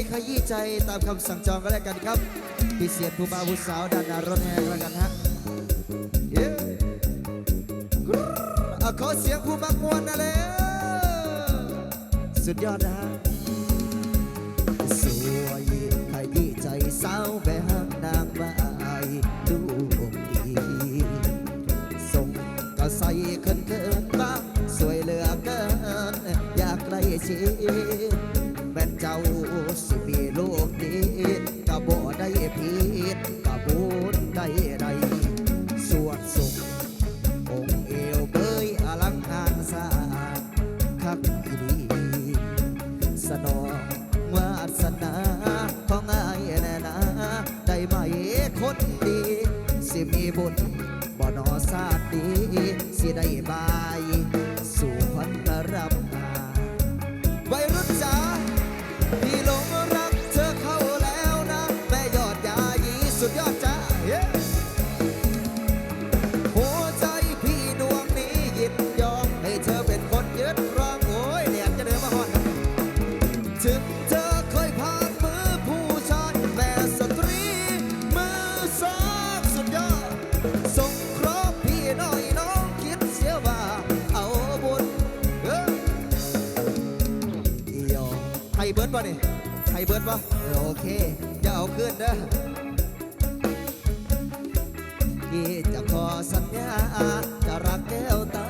ยขยี้ใจตามคำสั่งจองก็แล้วกันครับพี่เสียนผู้บ่าวผู้สาวด้านหน้ารถแห่ก็แล้วกันฮะเย้กรุ๊อขอเสียงผู้มักมวนนะเลยสุดยอดนะฮะสวยขยี้ใจสาวแบบนางไม้ดูดีส่งก็ใส่เขินเกินบ้างสวยเหลือเกินอยากใกล้ชิด สิมีบุญบ่นอซาดีสิได้บาย ไทยเบิร์ดป่นี่ไทยเบิร์ดป่ะโอเคอย่าเอาขึ้นเด้อพี่จะขอสัญญา จะรักแก้วตา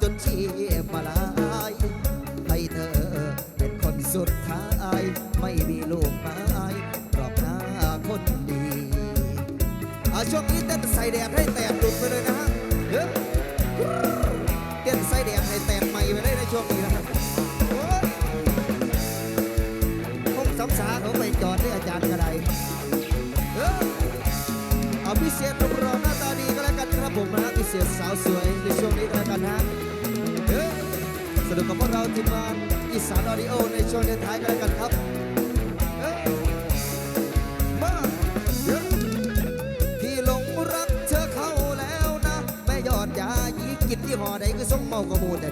จนชีพมาลายให้เธอเป็นคนสุดท้าย ไม่มีลูกไม้กรอบหน้าคนดีอาช่วงนี้เต้นใส่แดดให้แตกหลุดไปเลยนะฮะเฮ้ยเต้นใส่แดดให้แตกใหม่ไปเลยในช่วงนี้นะาเขาไปจอดที่อาจารย์กระไดเออเอาพิเศษรูปรอหน้าตาดีก็แล้วกันครับผมนะพิเศษสาวสวยในช่วงนี้ก็แล้วกันนะเฮ้ยสนุกกับพวกเราทีมงานอีสานออดิโอในช่วงเดือนท้ายกันแล้วกันครับเอ้ยมาพี่หลงรักเธอเข้าแล้วนะแม่ยอดยายีกินที่ห่อใดก็ส่งเมากระมูลแต่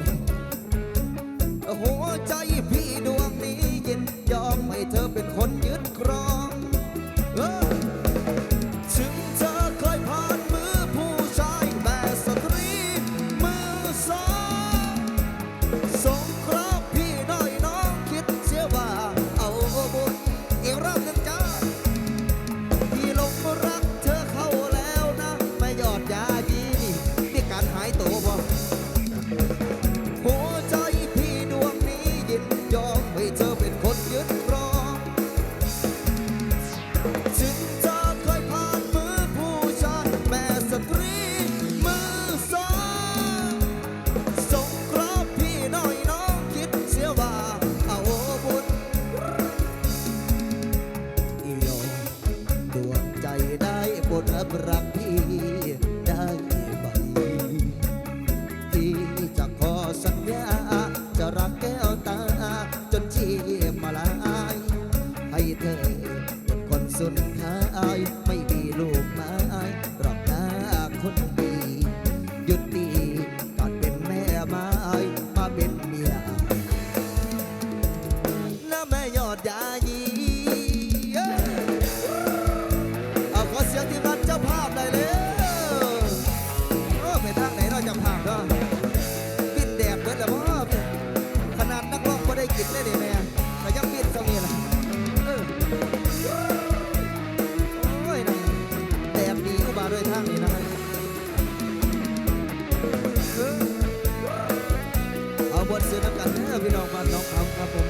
บ้านน้องคำครับผม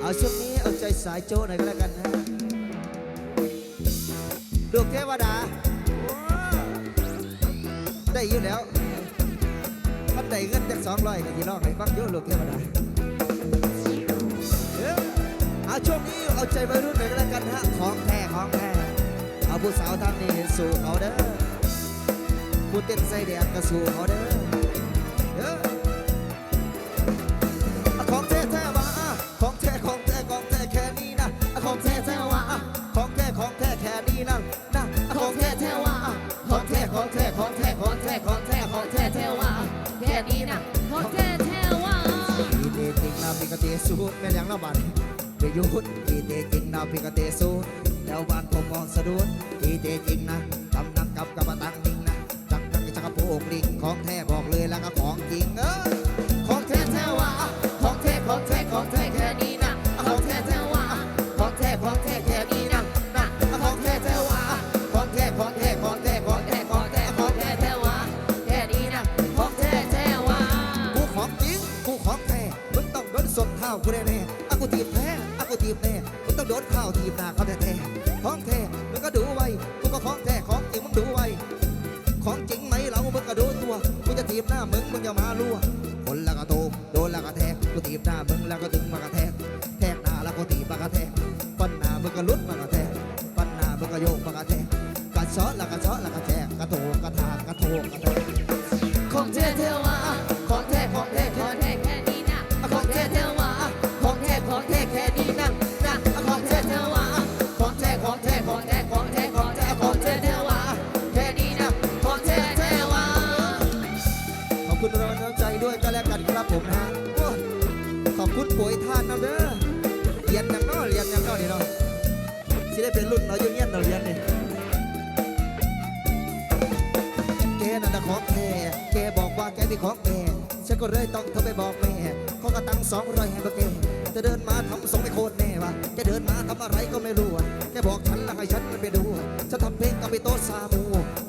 เอาช่วงนี้เอาใจสายโจ้หน่อยก็แล้วกันนะลูกเทวดา ได้อยู่แล้วถ้าได้เงินจากสองร้อยก็ที่ร้องให้ฟังอยู่ลูกเทวดาเอาช่วงนี้เอาใจวัยรุ่นหน่อยก็แล้วกันฮะของแท้ของแท้เอาผู้สาวทางนี้สู่เขาเด้อผู้เต้นใส่แดดก็สู่เขาเด้อ นาพิกเตสูดแม่นยังละบัดเดยุดอีเตจริงนาพิกเตสูดแล้วบ้านผมมองสะดุดอีเตจริงนะกำนังกับกับตังนิงนะจักนังจักรโปกลิงของแท้บอกเลยแล้วก็ของจริงเออของแท้แท้วะของแท้ของแท้ของแท้ เอ้ากูแน่แน่อากูทีบแท้อากูทีบแน่มึงต้องโดนข้าวทีบหน้าเขาแท้แท้ของแท้มึงก็ดูไว้กูก็ของแท้ของจริงมึงดูไว้ของจริงไหมเรามึงก็ดูตัวกูจะทีบหน้ามึงมึงอย่ามาลัว แล้วกันครับผมนะฮะขอบคุณปุ๋ยท่านนะเด้อเรียนยังเนาะเรียนยังเนาะนี่เนาะสิได้เป็นรุ่นเราอยู่เงี้ยเราเรียนนี่แกนั่นนะของแท้แกบอกว่าแกมีของแกฉันก็เลยต้องโทรไปบอกแม่เขาก็ตั้งสองร้อยให้มาแกจะเดินมาทำทรงไม่โคตรแน่วะแกเดินมาทำอะไรก็ไม่รู้แกบอกฉันแล้วให้ฉันมันไปดูฉันทำเพลงกับไปโต๊ะซามู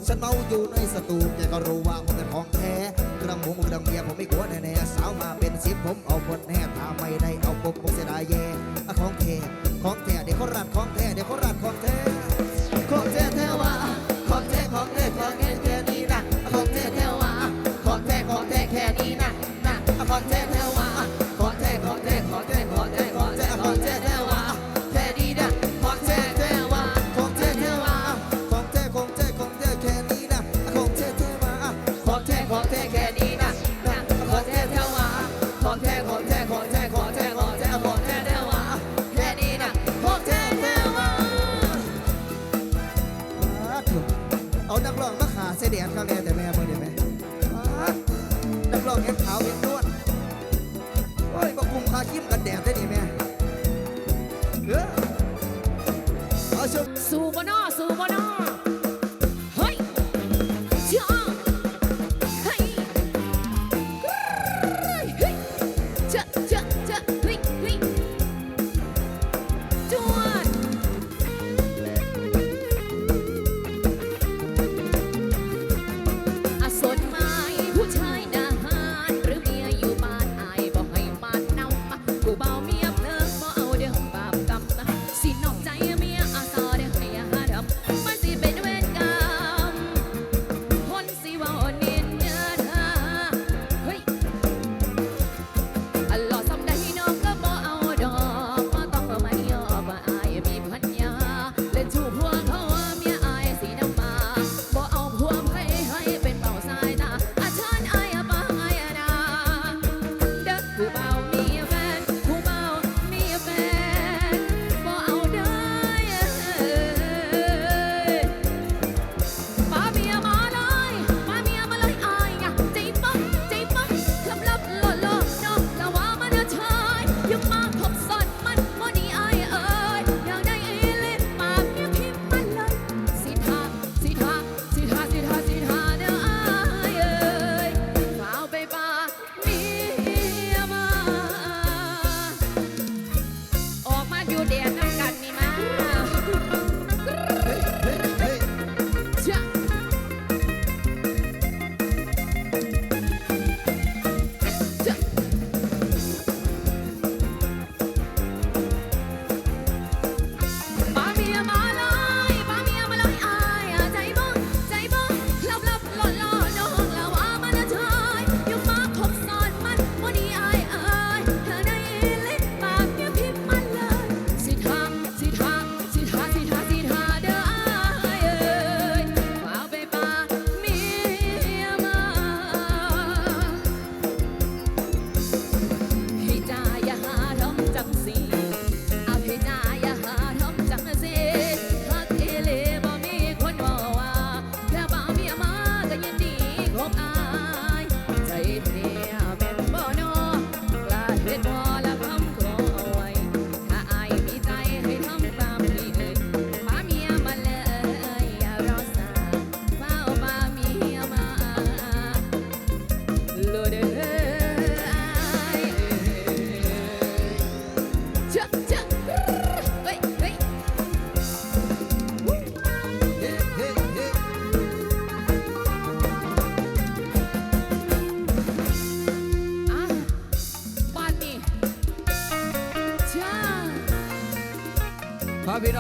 ฉันเมาอยู่ในสตูแกก็รู้ว่าผมเป็นของแท้เรื่องหมูเรื่องเมียผมไม่กลัวแน่ๆสาวมาเป็นสิบผมเอาหมดแน่ถ้าไม่ได้เอาผมเสียดายแย่ของแท้ของแท้เดี๋ยวเขารัดของ เอานักร้องมาขาเสด็จข้างแน่แต่แม่มึงเดี๋ยวแม่นักร้องเอ็นขาวเอ็นนวดโอ้ยมาคุมคาคิมกันแดดได้ดิแม่เออเอาชมสู่บนอสู่บนอ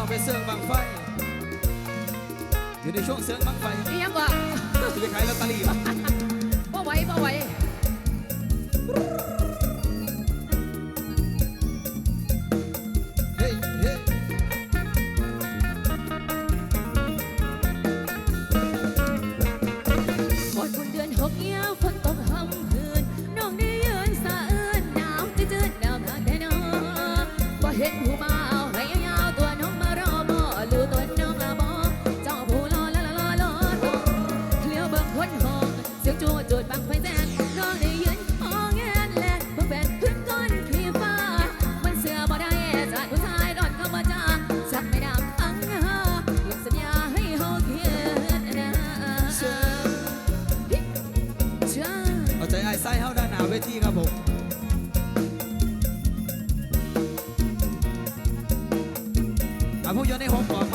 ไปเสิร์ฟบังไฟอยู่ในช่วงเสิร์ฟบังไฟนี่ยังก่จะไปขายลอตเตอรี่ป่ะพ่อไหวพ่อไหวหมดบุญเดือนหกเงี้ยฝนตกหำเพื่อ วที่ครับผมเอาผู้ยนต์ให้ผมก่อน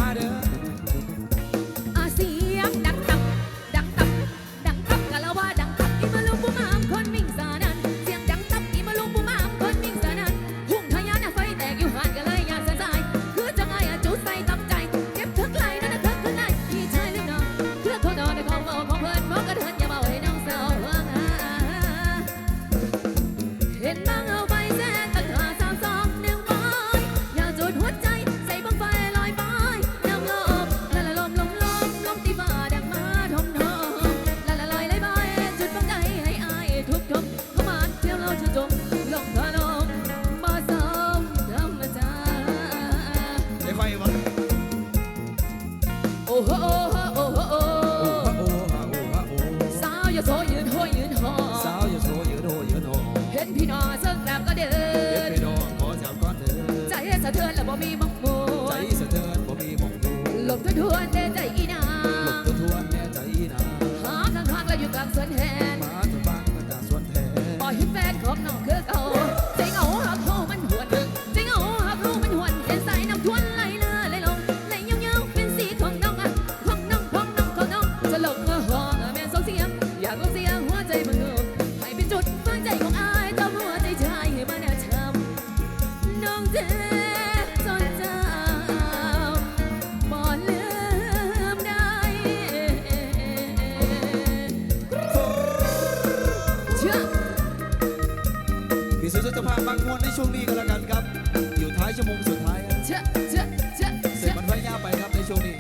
งสุดท้ายเจ๊เจ๊เจ๊เสียงมันค่อยยาวไปครับในช่วงนี้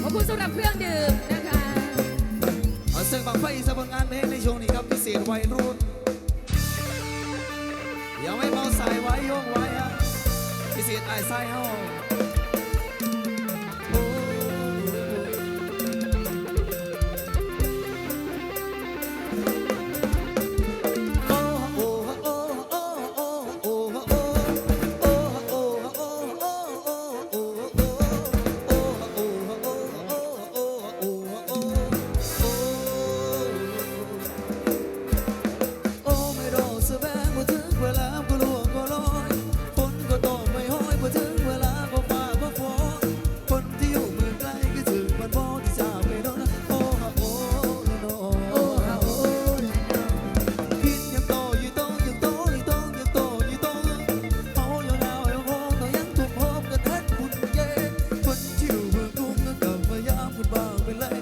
ขอบคุณสำหรับเครื่องดื่มนะคะเาสียงบังไฟอีกสักผลงานเพลงในช่วงนี้ครับพิเศษวัยรุ่นยังไม่เมาสายไว้โยงไว้ครับพิเศษไอ้สายเฮา we love.